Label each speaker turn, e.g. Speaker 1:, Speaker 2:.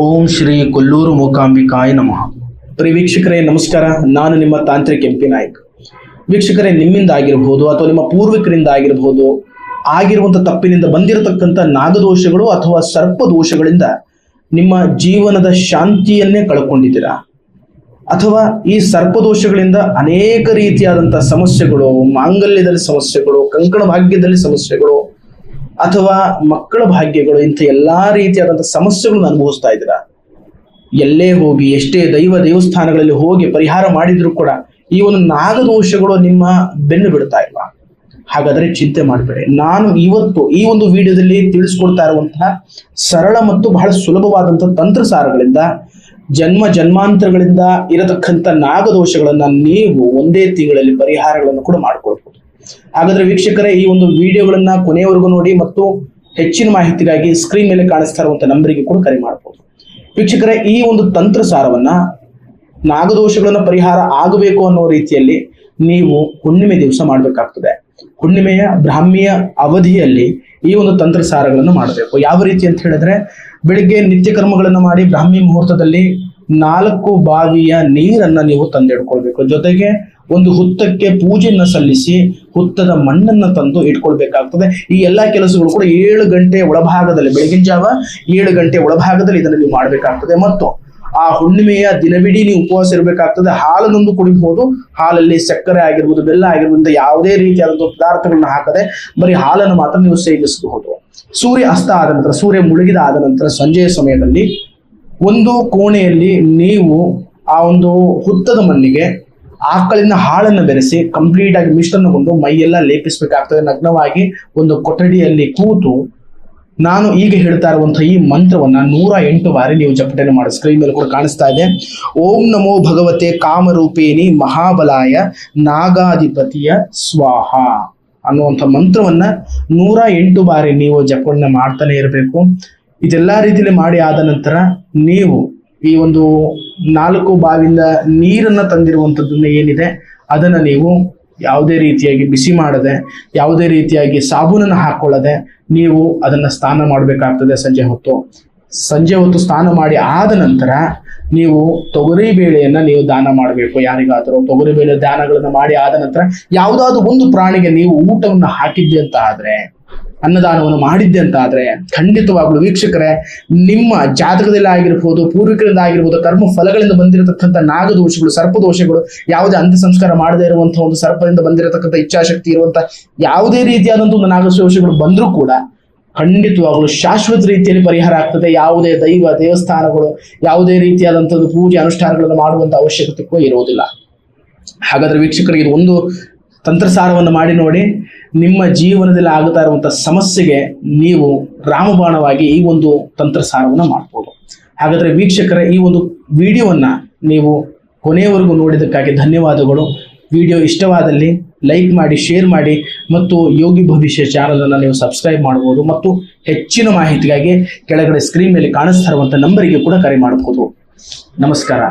Speaker 1: ಓಂ ಶ್ರೀ ಕೊಲ್ಲೂರು ಮೂಕಾಂಬಿಕಾಯ ನಮಃ. ಪ್ರಿಯ ವೀಕ್ಷಕರೇ, ನಮಸ್ಕಾರ. ನಾನು ನಿಮ್ಮ ತಾಂತ್ರಿಕ ಎಂ ನಾಯಕ್. ವೀಕ್ಷಕರೇ, ನಿಮ್ಮಿಂದ ಆಗಿರಬಹುದು ಅಥವಾ ನಿಮ್ಮ ಪೂರ್ವಿಕರಿಂದ ಆಗಿರಬಹುದು ಆಗಿರುವಂಥ ತಪ್ಪಿನಿಂದ ಬಂದಿರತಕ್ಕಂಥ ನಾಗದೋಷಗಳು ಅಥವಾ ಸರ್ಪ ದೋಷಗಳಿಂದ ನಿಮ್ಮ ಜೀವನದ ಶಾಂತಿಯನ್ನೇ ಕಳ್ಕೊಂಡಿದ್ದೀರಾ? ಅಥವಾ ಈ ಸರ್ಪದೋಷಗಳಿಂದ ಅನೇಕ ರೀತಿಯಾದಂಥ ಸಮಸ್ಯೆಗಳು, ಮಾಂಗಲ್ಯದಲ್ಲಿ ಸಮಸ್ಯೆಗಳು, ಕಂಕಣ ಭಾಗ್ಯದಲ್ಲಿ ಸಮಸ್ಯೆಗಳು ಅಥವಾ ಮಕ್ಕಳ ಭಾಗ್ಯಗಳು, ಇಂಥ ಎಲ್ಲಾ ರೀತಿಯಾದಂತಹ ಸಮಸ್ಯೆಗಳನ್ನು ಅನುಭವಿಸ್ತಾ ಇದ್ದೀರಾ? ಎಲ್ಲೇ ಹೋಗಿ, ಎಷ್ಟೇ ದೈವ ದೇವಸ್ಥಾನಗಳಲ್ಲಿ ಹೋಗಿ ಪರಿಹಾರ ಮಾಡಿದ್ರು ಕೂಡ ಈ ಒಂದು ನಾಗದೋಷಗಳು ನಿಮ್ಮ ಬೆನ್ನು ಬಿಡ್ತಾ ಇಲ್ವಾ? ಹಾಗಾದ್ರೆ ಚಿಂತೆ ಮಾಡಬೇಡಿ. ನಾನು ಇವತ್ತು ಈ ಒಂದು ವಿಡಿಯೋದಲ್ಲಿ ತಿಳಿಸ್ಕೊಡ್ತಾ ಇರುವಂತಹ ಸರಳ ಮತ್ತು ಬಹಳ ಸುಲಭವಾದಂತಹ ತಂತ್ರಸಾರಗಳಿಂದ, ಜನ್ಮ ಜನ್ಮಾಂತರಗಳಿಂದ ಇರತಕ್ಕಂಥ ನಾಗದೋಷಗಳನ್ನ ನೀವು ಒಂದೇ ತಿಂಗಳಲ್ಲಿ ಪರಿಹಾರಗಳನ್ನು ಕೂಡ ಮಾಡ್ಕೊಳ್ಬಹುದು ಹಾಗಾದ್ರೆ ವೀಕ್ಷಕರೇ, ಈ ಒಂದು ವಿಡಿಯೋಗಳನ್ನ ಕೊನೆಯವರೆಗೂ ನೋಡಿ ಮತ್ತು ಹೆಚ್ಚಿನ ಮಾಹಿತಿಗಾಗಿ ಸ್ಕ್ರೀನ್ ಮೇಲೆ ಕಾಣಿಸ್ತಾ ಇರುವಂತ ನಂಬರಿಗೆ ಕೂಡ ಕರೆ ಮಾಡಬಹುದು ವೀಕ್ಷಕರೇ, ಈ ಒಂದು ತಂತ್ರಸಾರವನ್ನ ನಾಗದೋಷಗಳನ್ನ ಪರಿಹಾರ ಆಗಬೇಕು ಅನ್ನೋ ರೀತಿಯಲ್ಲಿ ನೀವು ಹುಣ್ಣಿಮೆ ದಿವಸ ಮಾಡಬೇಕಾಗ್ತದೆ. ಹುಣ್ಣಿಮೆಯ, ಬ್ರಾಹ್ಮಿಯ ಅವಧಿಯಲ್ಲಿ ಈ ಒಂದು ತಂತ್ರಸಾರಗಳನ್ನು ಮಾಡಬೇಕು. ಯಾವ ರೀತಿ ಅಂತ ಹೇಳಿದ್ರೆ, ಬೆಳಿಗ್ಗೆ ನಿತ್ಯ ಕರ್ಮಗಳನ್ನು ಮಾಡಿ ಬ್ರಾಹ್ಮಿ ಮುಹೂರ್ತದಲ್ಲಿ ನಾಲ್ಕು ಬಾವಿಯ ನೀರನ್ನ ನೀವು ತಂದಿಡ್ಕೊಳ್ಬೇಕು. ಜೊತೆಗೆ ಒಂದು ಹುತ್ತಕ್ಕೆ ಪೂಜೆಯನ್ನ ಸಲ್ಲಿಸಿ ಹುತ್ತದ ಮಣ್ಣನ್ನ ತಂದು ಇಟ್ಕೊಳ್ಬೇಕಾಗ್ತದೆ. ಈ ಎಲ್ಲಾ ಕೆಲಸಗಳು ಕೂಡ ಏಳು ಗಂಟೆ ಒಳಭಾಗದಲ್ಲಿ, ಬೆಳಗಿನ ಜಾವ ಏಳು ಗಂಟೆ ಒಳಭಾಗದಲ್ಲಿ ಇದನ್ನು ನೀವು ಮಾಡಬೇಕಾಗ್ತದೆ. ಮತ್ತು ಆ ಹುಣ್ಣಿಮೆಯ ದಿನವಿಡೀ ನೀವು ಉಪವಾಸ ಇರಬೇಕಾಗ್ತದೆ. ಹಾಲನ್ನೊಂದು ಕುಡಿಬಹುದು ಹಾಲಲ್ಲಿ ಸಕ್ಕರೆ ಆಗಿರ್ಬೋದು, ಬೆಲ್ಲ ಆಗಿರ್ಬೋದು, ಯಾವುದೇ ರೀತಿಯಾದಂತಹ ಪದಾರ್ಥಗಳನ್ನ ಹಾಕದೆ ಬರೀ ಹಾಲನ್ನು ಮಾತ್ರ ನೀವು ಸೇವಿಸಬಹುದು. ಸೂರ್ಯ ಅಸ್ತ ಆದ ನಂತರ, ಸೂರ್ಯ ಮುಳುಗಿದ ಆದ ನಂತರ ಸಂಜೆಯ ಸಮಯದಲ್ಲಿ ಒಂದು ಕೋಣೆಯಲ್ಲಿ ನೀವು ಆ ಒಂದು ಹುತ್ತದ ಮಣ್ಣಿಗೆ ಆಕಳಿನ ಹಾಳನ್ನು ಬೆರೆಸಿ ಕಂಪ್ಲೀಟ್ ಆಗಿ ಮಿಶ್ರಣಗೊಂಡು ಮೈಯೆಲ್ಲ ಲೇಪಿಸಬೇಕಾಗ್ತದೆ. ನಗ್ನವಾಗಿ ಒಂದು ಕೊಠಡಿಯಲ್ಲಿ ಕೂತು ನಾನು ಈಗ ಹೇಳ್ತಾ ಇರುವಂತಹ ಈ ಮಂತ್ರವನ್ನ ನೂರ ಎಂಟು ಬಾರಿ ನೀವು ಜಪಟನೆ ಮಾಡಿ. ಸ್ಕ್ರೀನ್ ಮೇಲೆ ಕೂಡ ಕಾಣಿಸ್ತಾ ಇದೆ. ಓಂ ನಮೋ ಭಗವತೆ ಕಾಮರೂಪೇಣಿ ಮಹಾಬಲಾಯ ನಾಗಾಧಿಪತಿಯ ಸ್ವಾಹ ಅನ್ನುವಂಥ ಮಂತ್ರವನ್ನ ನೂರ ಎಂಟು ಬಾರಿ ನೀವು ಜಪಣೆ ಮಾಡ್ತಾನೆ ಇರಬೇಕು. ಇದೆಲ್ಲಾ ರೀತಿಯಲ್ಲಿ ಮಾಡಿ ಆದ ನಂತರ ನೀವು ಈ ಒಂದು ನಾಲ್ಕು ಬಾವಿಯಿಂದ ನೀರನ್ನು ತಂದಿರುವಂಥದ್ದನ್ನು ಏನಿದೆ, ಅದನ್ನ ನೀವು ಯಾವುದೇ ರೀತಿಯಾಗಿ ಬಿಸಿ ಮಾಡದೆ, ಯಾವುದೇ ರೀತಿಯಾಗಿ ಸಾಬೂನನ್ನು ಹಾಕೊಳ್ಳದೆ ನೀವು ಅದನ್ನ ಸ್ನಾನ ಮಾಡಬೇಕಾಗ್ತದೆ ಸಂಜೆ ಹೊತ್ತು. ಸಂಜೆ ಹೊತ್ತು ಸ್ನಾನ ಮಾಡಿ ಆದ ನಂತರ ನೀವು ತೊಗರಿ ಬೇಳೆಯನ್ನು ನೀವು ದಾನ ಮಾಡಬೇಕು. ಯಾರಿಗಾದರೂ ತೊಗರಿ ಬೇಳೆ ದಾನಗಳನ್ನು ಮಾಡಿ ಆದ ನಂತರ ಯಾವುದಾದ್ರೂ ಒಂದು ಪ್ರಾಣಿಗೆ ನೀವು ಊಟವನ್ನು ಹಾಕಿದ್ದೆ ಅಂತ ಆದ್ರೆ ಅನ್ನದಾನವನ್ನು ಮಾಡಿದ್ದೆ ಅಂತ ಆದ್ರೆ ಖಂಡಿತವಾಗ್ಲೂ ವೀಕ್ಷಕರೇ, ನಿಮ್ಮ ಜಾತಕದಲ್ಲಿ ಆಗಿರ್ಬೋದು, ಪೂರ್ವಿಕರಿಂದ ಆಗಿರ್ಬೋದು, ಕರ್ಮ ಫಲಗಳಿಂದ ಬಂದಿರತಕ್ಕಂಥ ನಾಗದೋಷಗಳು, ಸರ್ಪದೋಷಗಳು, ಯಾವುದೇ ಅಂತ್ಯ ಸಂಸ್ಕಾರ ಮಾಡದೇ ಇರುವಂತಹ ಒಂದು ಸರ್ಪದಿಂದ ಬಂದಿರತಕ್ಕಂಥ ಇಚ್ಛಾಶಕ್ತಿ ಇರುವಂತಹ ಯಾವುದೇ ರೀತಿಯಾದಂತಹ ಒಂದು ನಾಗದೋಷಗಳು ಬಂದರೂ ಕೂಡ ಖಂಡಿತವಾಗ್ಲು ಶಾಶ್ವತ ರೀತಿಯಲ್ಲಿ ಪರಿಹಾರ ಆಗ್ತದೆ. ಯಾವುದೇ ದೈವ ದೇವಸ್ಥಾನಗಳು, ಯಾವುದೇ ರೀತಿಯಾದಂಥದ್ದು ಪೂಜೆ ಅನುಷ್ಠಾನಗಳನ್ನು ಮಾಡುವಂತ ಅವಶ್ಯಕತೆ ಕೂಡ ಇರುವುದಿಲ್ಲ. ಹಾಗಾದ್ರೆ ವೀಕ್ಷಕರಿಗೆ ಇದು ಒಂದು ತಂತ್ರಸಾರವನ್ನು ಮಾಡಿ ನೋಡಿ, ನಿಮ್ಮ ಜೀವನದಲ್ಲಿ ಆಗುತ್ತಾ ಇರುವಂಥ ಸಮಸ್ಯೆಗೆ ನೀವು ರಾಮಬಾಣವಾಗಿ ಈ ಒಂದು ತಂತ್ರಸಾರವನ್ನು ಮಾಡ್ಬೋದು. ಹಾಗಾದ್ರೆ ವೀಕ್ಷಕರ, ಈ ಒಂದು ವಿಡಿಯೋವನ್ನು ನೀವು ಕೊನೆಯವರೆಗೂ ನೋಡಿದ್ದಕ್ಕಾಗಿ ಧನ್ಯವಾದಗಳು. ವಿಡಿಯೋ ಇಷ್ಟವಾದಲ್ಲಿ ಲೈಕ್ ಮಾಡಿ, ಶೇರ್ ಮಾಡಿ ಮತ್ತು ಯೋಗಿ ಭವಿಷ್ಯ ಚಾನಲನ್ನು ನೀವು ಸಬ್ಸ್ಕ್ರೈಬ್ ಮಾಡಬಹುದು ಮತ್ತು ಹೆಚ್ಚಿನ ಮಾಹಿತಿಗಾಗಿ ಕೆಳಗಡೆ ಸ್ಕ್ರೀನ್ ಮೇಲೆ ಕಾಣಿಸ್ತಾ ಇರುವಂಥ ನಂಬರಿಗೆ ಕೂಡ ಕರೆ ಮಾಡಬಹುದು ನಮಸ್ಕಾರ.